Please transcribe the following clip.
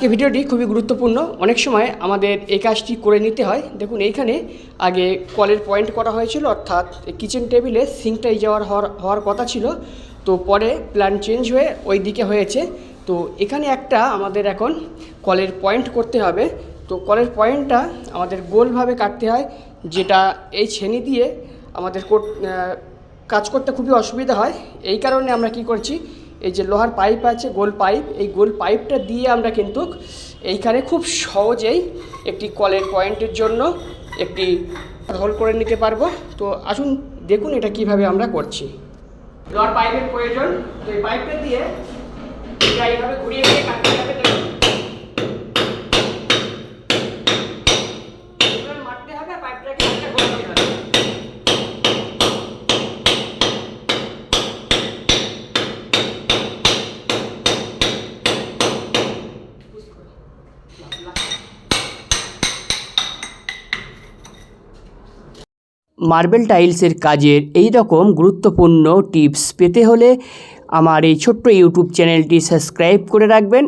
আজকে ভিডিওটি খুবই গুরুত্বপূর্ণ। অনেক সময় আমাদের এই কাজটি করে নিতে হয়। দেখুন, এইখানে আগে কলের পয়েন্ট করা হয়েছিল, অর্থাৎ কিচেন টেবিলে সিঙ্কটাই যাওয়ার হওয়ার হওয়ার কথা ছিল। তো পরে প্ল্যান চেঞ্জ হয়ে ওই দিকে হয়েছে। তো এখানে একটা আমাদের এখন কলের পয়েন্ট করতে হবে। তো কলের পয়েন্টটা আমাদের গোলভাবে কাটতে হয়, যেটা এই ছেনি দিয়ে আমাদের কাজ করতে খুবই অসুবিধা হয়। এই কারণে আমরা কি করছি এই যে লোহার পাইপ আছে, গোল পাইপ, এই গোল পাইপটা দিয়ে আমরা কিন্তু এইখানে খুব সহজেই একটি কলের পয়েন্টের জন্য একটি হোল করে নিতে পারব। তো আসুন, দেখুন এটা কীভাবে আমরা করছি। লোহার পাইপের প্রয়োজন, তো এই পাইপটা দিয়ে এইভাবে ঘুরিয়ে কাটতে হবে দেখুন এইভাবে মারতে হবে আর পাইপটাকে হালকা ঘোরাতে হবে মার্বেল টাইলসের কাজের এই রকম গুরুত্বপূর্ণ টিপস পেতে হলে আমার এই ছোট্ট ইউটিউব চ্যানেলটি সাবস্ক্রাইব করে রাখবেন